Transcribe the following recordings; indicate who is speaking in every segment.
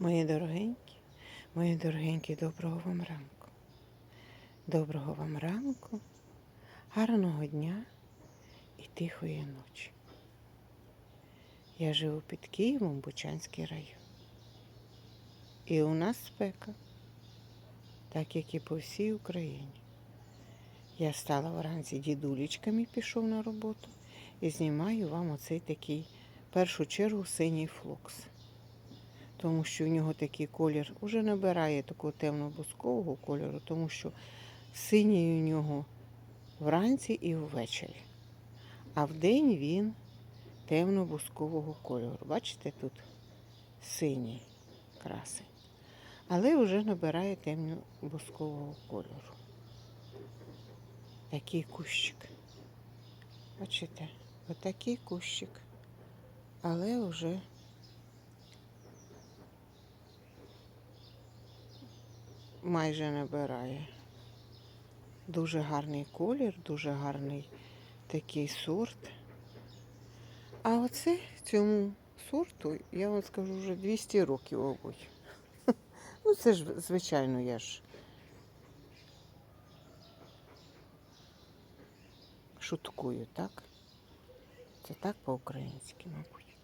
Speaker 1: Мої дорогенькі, мої дорогенькі, доброго вам ранку. Доброго вам ранку, гарного дня і тихої ночі. Я живу під Києвом, Бучанський район. І у нас спека, так як і по всій Україні. Я стала вранці дідулечками, пішов на роботу і знімаю вам оцей такий, в першу чергу, синій флокс тому що в нього такий колір вже набирає такого темно-бускового кольору, тому що синій у нього вранці і ввечері. А вдень він темно-бускового кольору. Бачите, тут синій красень. Але вже набирає темно-бускового кольору. Такий кущик. Бачите, отакий кущик. Але вже майже набирає. Дуже гарний колір, дуже гарний такий сорт. А оце цьому сорту, я вам скажу, вже 200 років, мабуть. Ну, це ж, звичайно, я ж шуткую, так? Це так по-українськи, мабуть.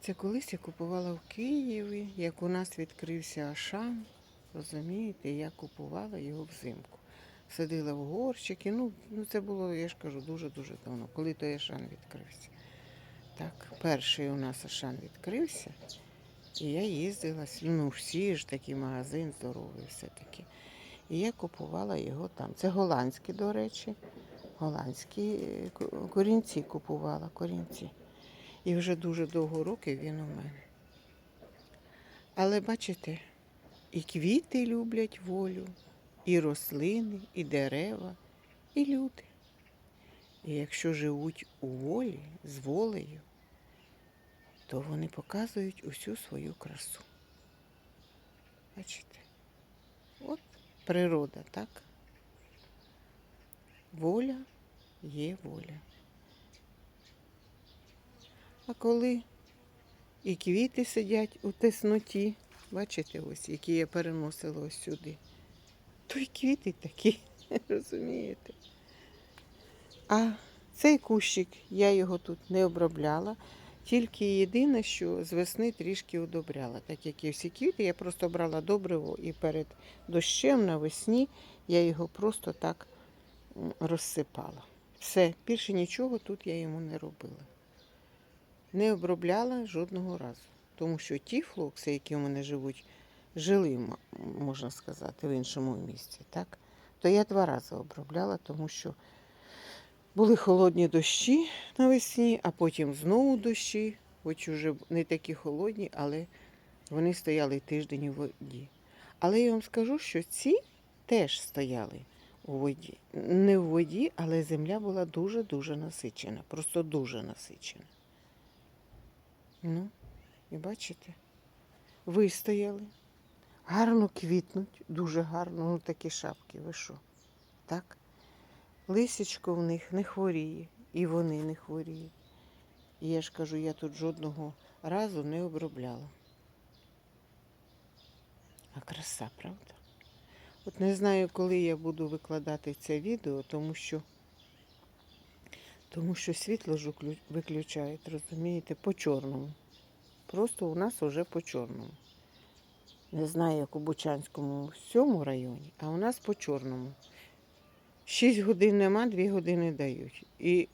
Speaker 1: Це колись я купувала в Києві, як у нас відкрився Ашан. Розумієте, я купувала його взимку. Садила в горщики. Ну, ну це було, я ж кажу, дуже-дуже давно, коли той Ашан відкрився. Так, перший у нас Ашан відкрився, і я їздила, ну всі ж такий магазин здоровий все-таки. І я купувала його там. Це голландські, до речі. Голландські е, корінці купувала, корінці. І вже дуже довго років він у мене. Але бачите, і квіти люблять волю, і рослини, і дерева, і люди. І якщо живуть у волі, з волею, то вони показують усю свою красу. Бачите? От природа, так? Воля є воля. А коли і квіти сидять у тесноті, бачите, ось, які я переносила ось сюди, то й квіти такі, розумієте? А цей кущик, я його тут не обробляла, тільки єдине, що з весни трішки удобряла. Так як і всі квіти, я просто брала добриво і перед дощем навесні я його просто так розсипала. Все, більше нічого тут я йому не робила. Не обробляла жодного разу. Тому що ті флокси, які у мене живуть, жили, можна сказати, в іншому місці, так? То я два рази обробляла, тому що були холодні дощі навесні, а потім знову дощі, хоч уже не такі холодні, але вони стояли тиждень у воді. Але я вам скажу, що ці теж стояли у воді. Не в воді, але земля була дуже-дуже насичена. Просто дуже насичена. Ну, і бачите, вистояли. Гарно квітнуть, дуже гарно, ну такі шапки, ви що? Так? Лисічко в них не хворіє, і вони не хворіють. І я ж кажу, я тут жодного разу не обробляла. А краса, правда? От не знаю, коли я буду викладати це відео, тому що, тому що світло ж виключають, розумієте, по чорному. Просто у нас уже по чорному. Не знаю, як у Бучанському всьому районі, а у нас по чорному. 6 годин нема, 2 години дають. І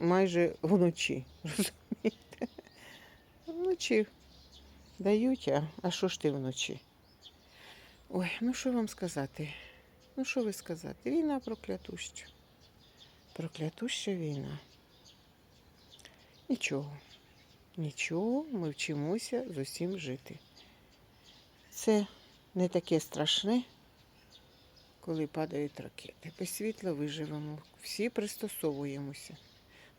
Speaker 1: майже вночі. Розумієте? Вночі дають, а, а що ж ти вночі? Ой, ну що вам сказати? Ну що ви сказати? Війна проклятуща. Проклятуща війна. Нічого. Нічого, ми вчимося з усім жити. Це не таке страшне, коли падають ракети. Без світла виживемо. Всі пристосовуємося.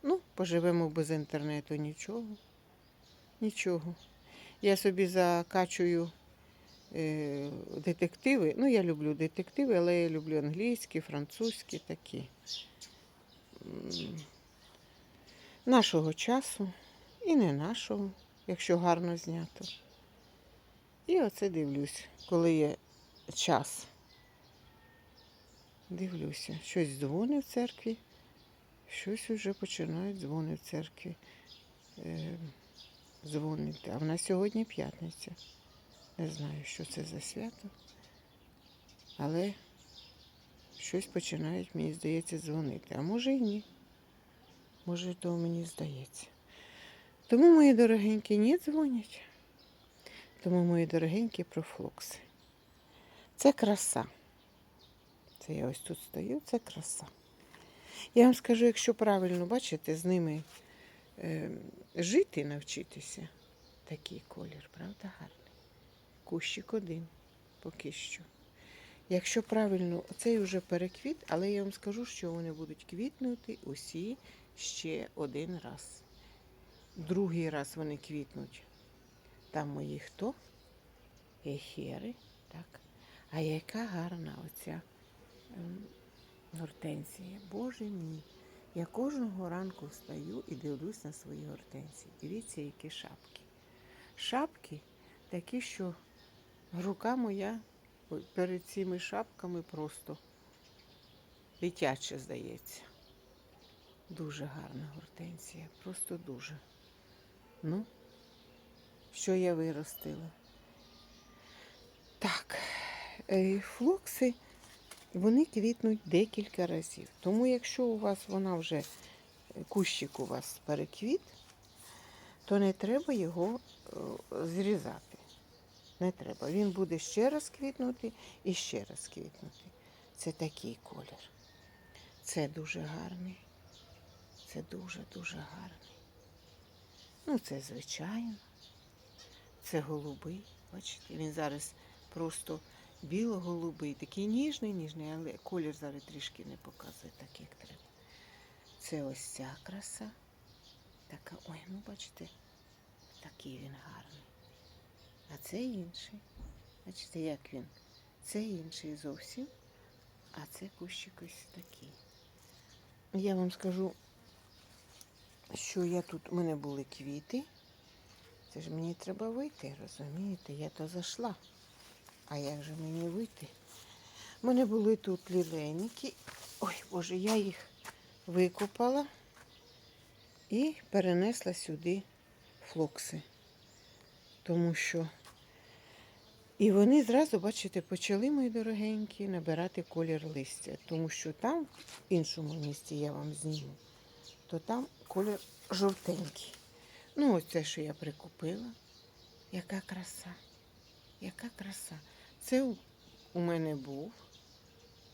Speaker 1: Ну, поживемо без інтернету нічого. Нічого. Я собі закачую е, детективи. Ну, я люблю детективи, але я люблю англійські, французькі такі. Нашого часу і не нашого, якщо гарно знято. І оце дивлюсь, коли є час. Дивлюся, щось дзвонить в церкві, щось вже починають дзвони в церкві. Е, дзвонити. А в нас сьогодні п'ятниця. Не знаю, що це за свято. Але щось починають, мені здається, дзвонити. А може і ні. Може, то мені здається. Тому, мої дорогенькі, не дзвонять. Тому, мої дорогенькі, про флокси. Це краса. Це я ось тут стою, це краса. Я вам скажу, якщо правильно бачите, з ними е, жити навчитися, такий колір, правда, гарний. Кущик один поки що. Якщо правильно, цей вже переквіт, але я вам скажу, що вони будуть квітнути усі ще один раз. Другий раз вони квітнуть. Там мої хто? Ехери, так. А яка гарна оця ем, гортензія. Боже мій. Я кожного ранку встаю і дивлюсь на свої гортензії. Дивіться, які шапки. Шапки такі, що рука моя перед цими шапками просто дитяча, здається. Дуже гарна гортензія, просто дуже. Ну, що я виростила? Так, е, флокси, вони квітнуть декілька разів. Тому якщо у вас вона вже е, кущик у вас переквіт, то не треба його е, зрізати. Не треба. Він буде ще раз квітнути і ще раз квітнути. Це такий колір. Це дуже гарний. Це дуже-дуже гарний. Ну, це звичайно. Це голубий. Бачите, він зараз просто біло-голубий, такий ніжний, ніжний, але колір зараз трішки не показує так, як треба. Це ось ця краса. Така, ой, ну бачите, такий він гарний. А це інший. Бачите, як він? Це інший зовсім, а це кущик ось такий. Я вам скажу, що я тут, у мене були квіти. Це ж мені треба вийти, розумієте? Я то зайшла. А як же мені вийти? У мене були тут лілейники. Ой, Боже, я їх викопала і перенесла сюди флокси. Тому що і вони зразу, бачите, почали, мої дорогенькі, набирати колір листя. Тому що там, в іншому місці я вам зніму, то там колір жовтенький. Ну, ось це, що я прикупила. Яка краса. Яка краса. Це у- мене був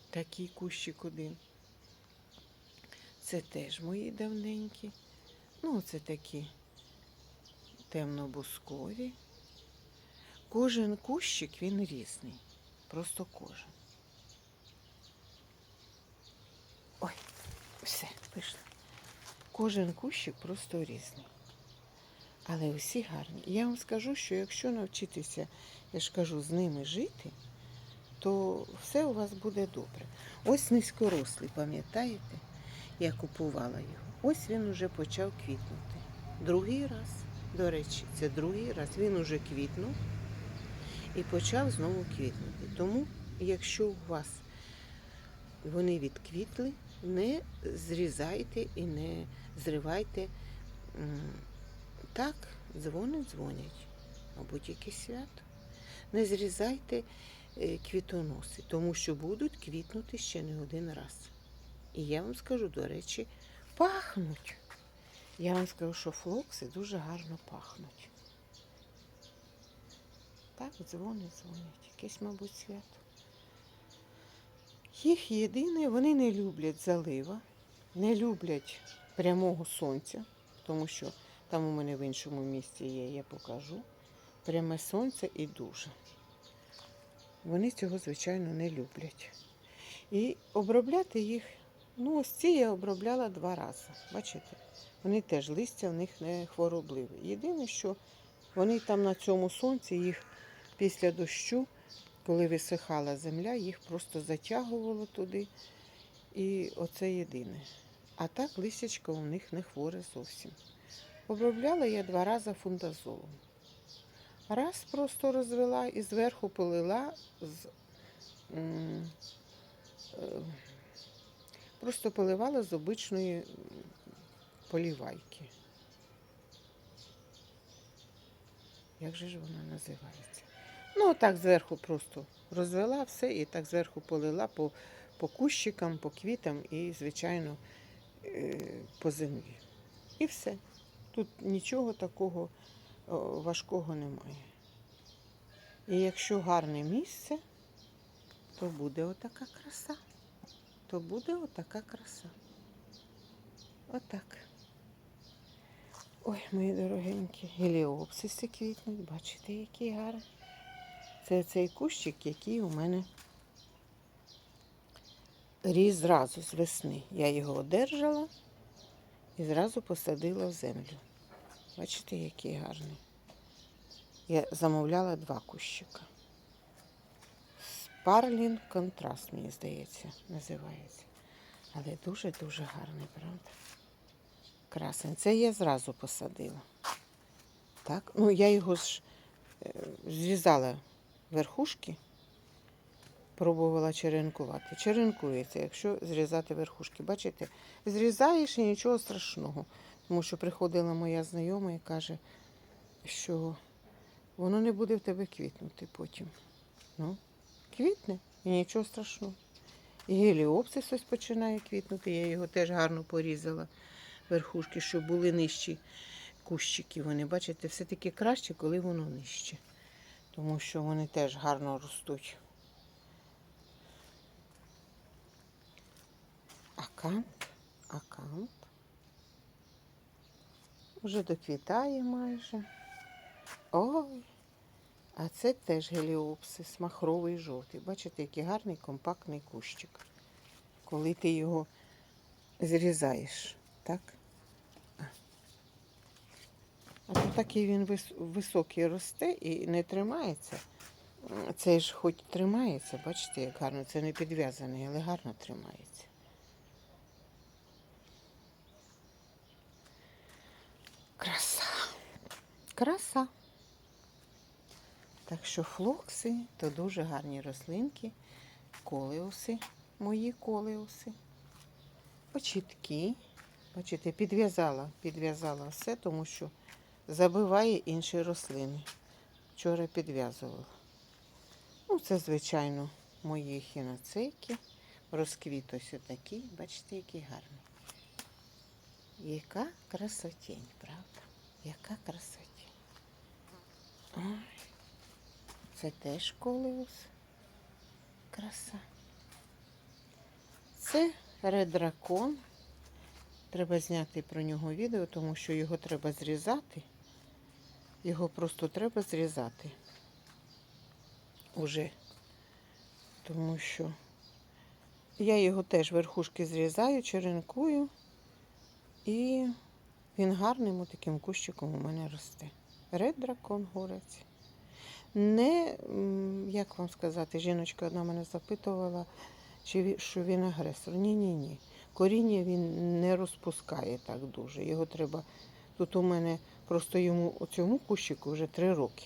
Speaker 1: такий кущик один. Це теж мої давненькі. Ну, це такі темно-бускові. Кожен кущик він різний. Просто кожен. Ой, все, пішли. Кожен кущик просто різний. Але усі гарні. Я вам скажу, що якщо навчитися, я ж кажу, з ними жити, то все у вас буде добре. Ось низькорослий, пам'ятаєте? Я купувала його. Ось він уже почав квітнути. Другий раз, до речі, це другий раз. Він уже квітнув і почав знову квітнути. Тому, якщо у вас вони відквітли, не зрізайте і не зривайте. Так, дзвонить, дзвонять, мабуть, якесь свято. Не зрізайте е, квітоноси, тому що будуть квітнути ще не один раз. І я вам скажу, до речі, пахнуть. Я вам скажу, що флокси дуже гарно пахнуть. Так, дзвонить, дзвонять. Якесь, мабуть, свято. Їх єдине, вони не люблять залива, не люблять прямого сонця, тому що там у мене в іншому місці є, я покажу. Пряме сонце і дуже. Вони цього, звичайно, не люблять. І обробляти їх, ну, ось ці я обробляла два рази. Бачите? Вони теж листя в них не хворобливе. Єдине, що вони там на цьому сонці, їх після дощу, коли висихала земля, їх просто затягувало туди. І оце єдине. А так листячко у них не хворе зовсім. Обробляла я два рази фундазолом. Раз просто розвела і зверху полила з. е, Просто поливала з обичної полівайки. Як же ж вона називається? Ну, так зверху просто розвела все і так зверху полила по, по кущикам, по квітам і, звичайно, е, по землі. І все. Тут нічого такого важкого немає. І якщо гарне місце, то буде отака краса. То буде отака краса. Отак. Ой, мої дорогенькі, геліопсиси квітнуть, бачите, які гарні. Це цей кущик, який у мене ріс зразу з весни. Я його одержала і зразу посадила в землю. Бачите, який гарний. Я замовляла два кущика. Спарлін контраст, мені здається, називається. Але дуже-дуже гарний, правда? Красень. Це я зразу посадила. Так, ну я його ж е, зрізала верхушки, пробувала черенкувати. Черенкується, якщо зрізати верхушки. Бачите, зрізаєш і нічого страшного. Тому що приходила моя знайома і каже, що воно не буде в тебе квітнути потім. Ну, квітне і нічого страшного. І геліопсис ось починає квітнути. Я його теж гарно порізала верхушки, щоб були нижчі кущики. Вони, бачите, все-таки краще, коли воно нижче. Тому що вони теж гарно ростуть. Акант, акант. Вже доквітає майже. Ой, а це теж геліопсис, махровий жовтий. Бачите, який гарний компактний кущик. Коли ти його зрізаєш, так? А. То такий він вис- високий росте і не тримається. Цей ж хоч тримається, бачите, як гарно, це не підв'язаний, але гарно тримається. Краса. Краса. Так що флокси то дуже гарні рослинки, колеуси, мої колеуси. Почітки. Бачите, підв'язала, підв'язала все, тому що забиває інші рослини. Вчора підв'язувала. Ну, це, звичайно, мої хіноцейки. Розквіт ось отакий. Бачите, який гарний. Яка красотень, правда? Яка красотень. Ой, це теж колеус. Краса. Це редракон. Треба зняти про нього відео, тому що його треба зрізати. Його просто треба зрізати. Уже. Тому що я його теж верхушки зрізаю, черенкую. І він гарним таким кущиком у мене росте. Ред дракон горець. Не, як вам сказати, жіночка одна мене запитувала, чи що він агресор. Ні, ні, ні. Коріння він не розпускає так дуже. Його треба. Тут у мене просто йому цьому кущику вже три роки.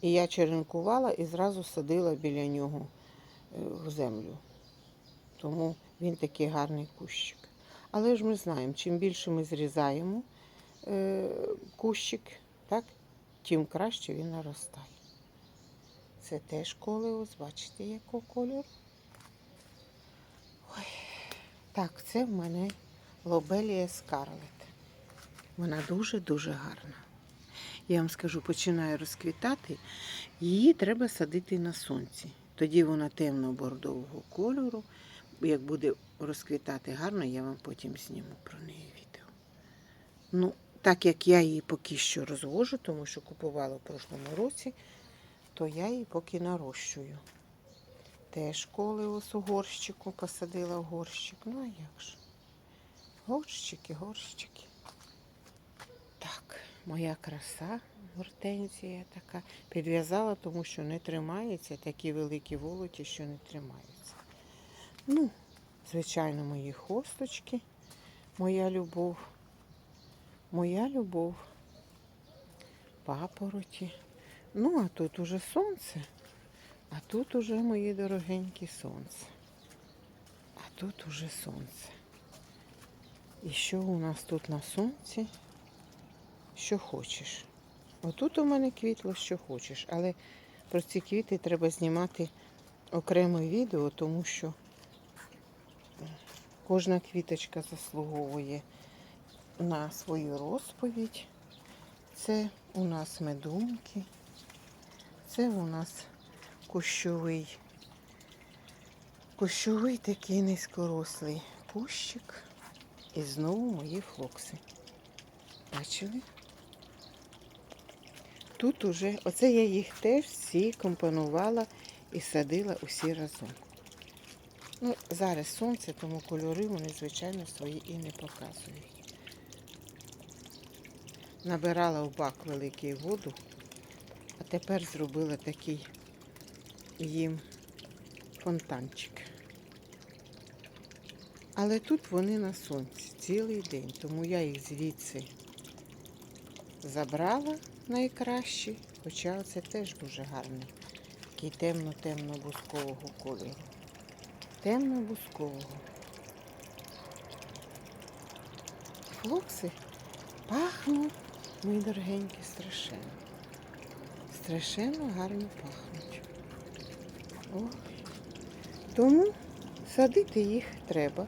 Speaker 1: І я черенкувала і зразу садила біля нього е, в землю. Тому він такий гарний кущик. Але ж ми знаємо, чим більше ми зрізаємо е, кущик, так, тим краще він наростає. Це теж колеус, бачите, якого кольору. Так, це в мене лобелія скарлет. Вона дуже-дуже гарна. Я вам скажу, починає розквітати, її треба садити на сонці. Тоді вона темно-бордового кольору. Як буде розквітати гарно, я вам потім зніму про неї відео. Ну, так як я її поки що розвожу, тому що купувала в прошлому році, то я її поки нарощую. Теж коли ось у горщику посадила в горщик. Ну а як ж? Горщики, горщики. Моя краса, гортензія така. Підв'язала, тому що не тримається. Такі великі волоті, що не тримаються. Ну, звичайно, мої хосточки. Моя любов. Моя любов. Папороті. Ну, а тут уже сонце. А тут уже, мої дорогенькі, сонце. А тут уже сонце. І що у нас тут на сонці? Що хочеш. Отут у мене квітло, що хочеш, але про ці квіти треба знімати окреме відео, тому що кожна квіточка заслуговує на свою розповідь. Це у нас медунки, це у нас кущовий, кущовий такий низькорослий кущик. І знову мої флокси. Бачили? Тут уже, оце я їх теж всі компонувала і садила усі разом. Ну, зараз сонце, тому кольори вони, звичайно, свої і не показують. Набирала в бак великий воду, а тепер зробила такий їм фонтанчик. Але тут вони на сонці цілий день, тому я їх звідси забрала найкращі, хоча це теж дуже гарний. Такий темно-темно-бускового кольору. Темно-бускового. Флокси пахнуть, мої дорогенькі, страшенно. Страшенно гарно пахнуть. Ой. Тому садити їх треба,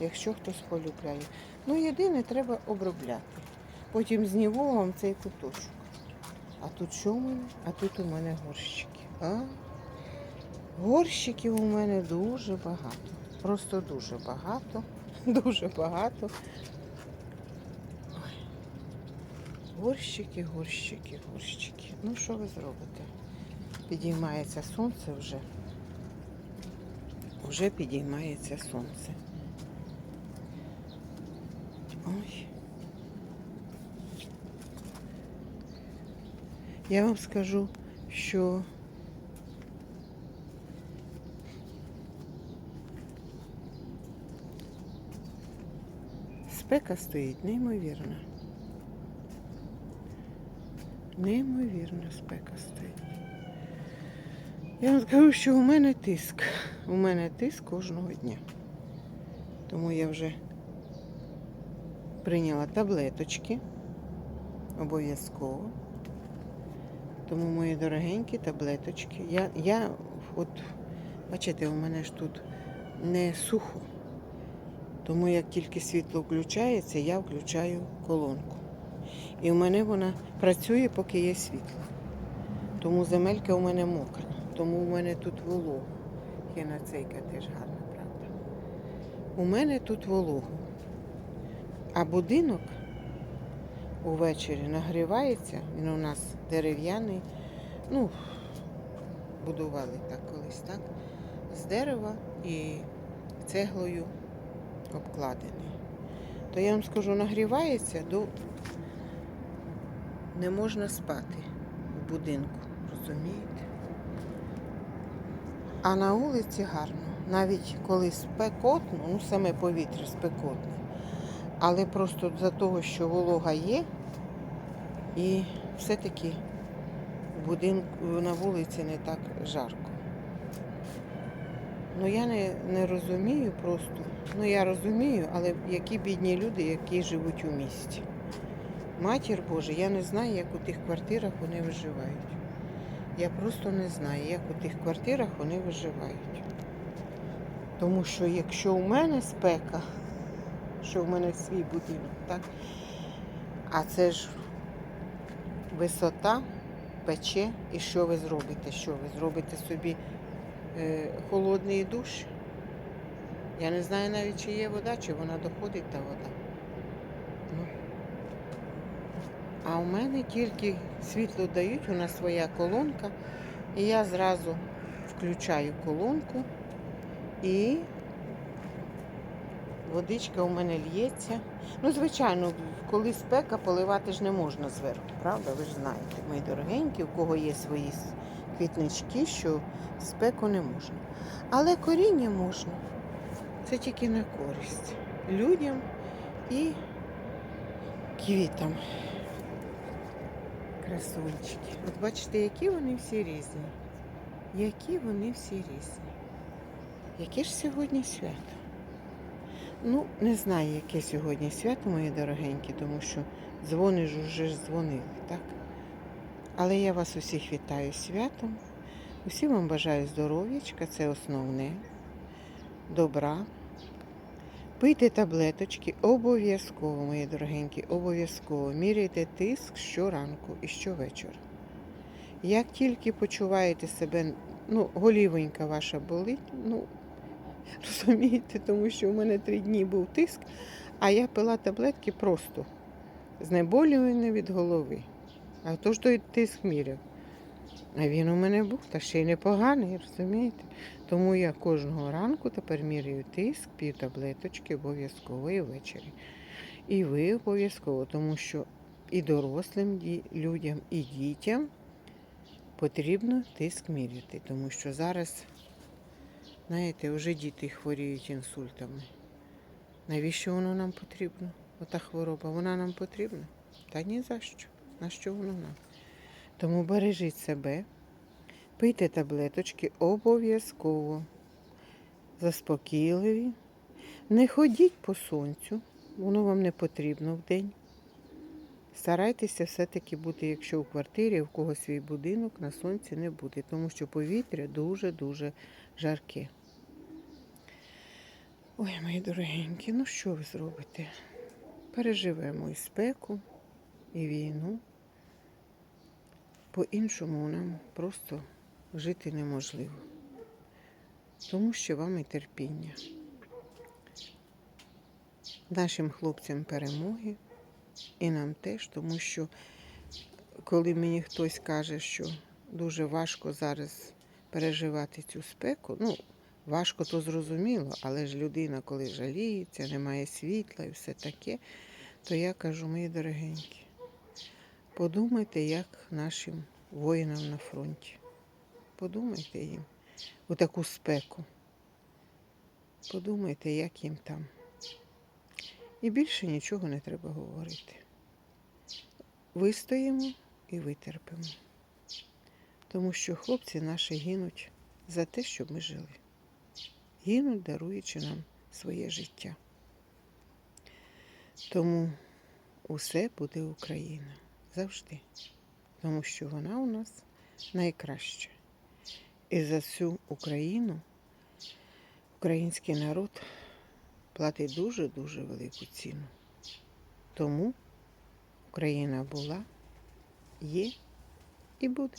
Speaker 1: якщо хтось полюбляє. Ну, єдине, треба обробляти. Потім зніму вам цей куточок. А тут що у мене? А тут у мене горщики. А? Горщиків у мене дуже багато. Просто дуже багато. Дуже багато. Горщики, горщики, горщики. Ну, що ви зробите? Підіймається сонце вже. Вже підіймається сонце. Ой. Я вам скажу, що спека стоїть неймовірна. Неймовірна спека стоїть. Я вам скажу, що у мене тиск. У мене тиск кожного дня. Тому я вже прийняла таблеточки. Обов'язково. Тому мої дорогенькі таблеточки. Я, я от, бачите, у мене ж тут не сухо. Тому як тільки світло включається, я включаю колонку. І в мене вона працює, поки є світло. Тому земелька у мене мокра. Тому у мене тут волого. Хіноцейка теж гарна, правда. У мене тут волого. А будинок увечері нагрівається, він у нас дерев'яний. Ну, будували так колись, так? З дерева і цеглою обкладений. То я вам скажу, нагрівається до не можна спати в будинку, розумієте? А на вулиці гарно. Навіть коли спекотно, ну саме повітря спекотне. Але просто за того, що волога є, і все-таки будинку на вулиці не так жарко. Ну я не, не розумію просто. Ну я розумію, але які бідні люди, які живуть у місті. Матір Божа, я не знаю, як у тих квартирах вони виживають. Я просто не знаю, як у тих квартирах вони виживають. Тому що якщо у мене спека, що в мене свій будинок, так? А це ж висота пече, і що ви зробите? Що ви зробите собі е, холодний душ? Я не знаю навіть, чи є вода, чи вона доходить та вода. Ну. А у мене тільки світло дають, у нас своя колонка, і я зразу включаю колонку і водичка у мене лється. Ну, звичайно, коли спека, поливати ж не можна зверху, правда? Ви ж знаєте, мої дорогенькі, у кого є свої квітнички, що спеку не можна. Але коріння можна. Це тільки на користь людям і квітам. Красунчики. От бачите, які вони всі різні. Які вони всі різні. Яке ж сьогодні свято? Ну, не знаю, яке сьогодні свято, мої дорогенькі, тому що дзвони ж уже ж дзвонили, так? Але я вас усіх вітаю святом. Усім вам бажаю здоров'ячка, це основне, добра. Пийте таблеточки обов'язково, мої дорогенькі, обов'язково. Міряйте тиск щоранку і щовечора. Як тільки почуваєте себе, ну, голівонька ваша болить, ну, розумієте, тому що у мене три дні був тиск, а я пила таблетки просто знеболювання від голови. А то ж той тиск міряв. А він у мене був, та ще й непоганий, розумієте? Тому я кожного ранку тепер міряю тиск, п'ю таблеточки обов'язково і ввечері. І ви обов'язково, тому що і дорослим людям, і дітям потрібно тиск міряти, тому що зараз, знаєте, вже діти хворіють інсультами. Навіщо воно нам потрібно? Ота хвороба, вона нам потрібна? Та ні за що. На що воно нам? Тому бережіть себе, пийте таблеточки обов'язково. Заспокійливі. Не ходіть по сонцю, воно вам не потрібно в день. Старайтеся все-таки бути, якщо в квартирі, у когось свій будинок, на сонці не бути, тому що повітря дуже-дуже жарке. Ой, мої дорогенькі, ну що ви зробите? Переживемо і спеку, і війну. По-іншому нам просто жити неможливо. Тому що вам і терпіння. Нашим хлопцям перемоги і нам теж, тому що коли мені хтось каже, що дуже важко зараз переживати цю спеку, ну, важко то зрозуміло, але ж людина, коли жаліється, немає світла і все таке, то я кажу, мої дорогенькі, подумайте, як нашим воїнам на фронті. Подумайте їм у таку спеку. Подумайте, як їм там. І більше нічого не треба говорити. Вистоїмо і витерпимо. Тому що хлопці наші гинуть за те, щоб ми жили. Гинуть, даруючи нам своє життя. Тому усе буде Україна завжди. Тому що вона у нас найкраща. І за всю Україну український народ платить дуже-дуже велику ціну. Тому Україна була, є і буде.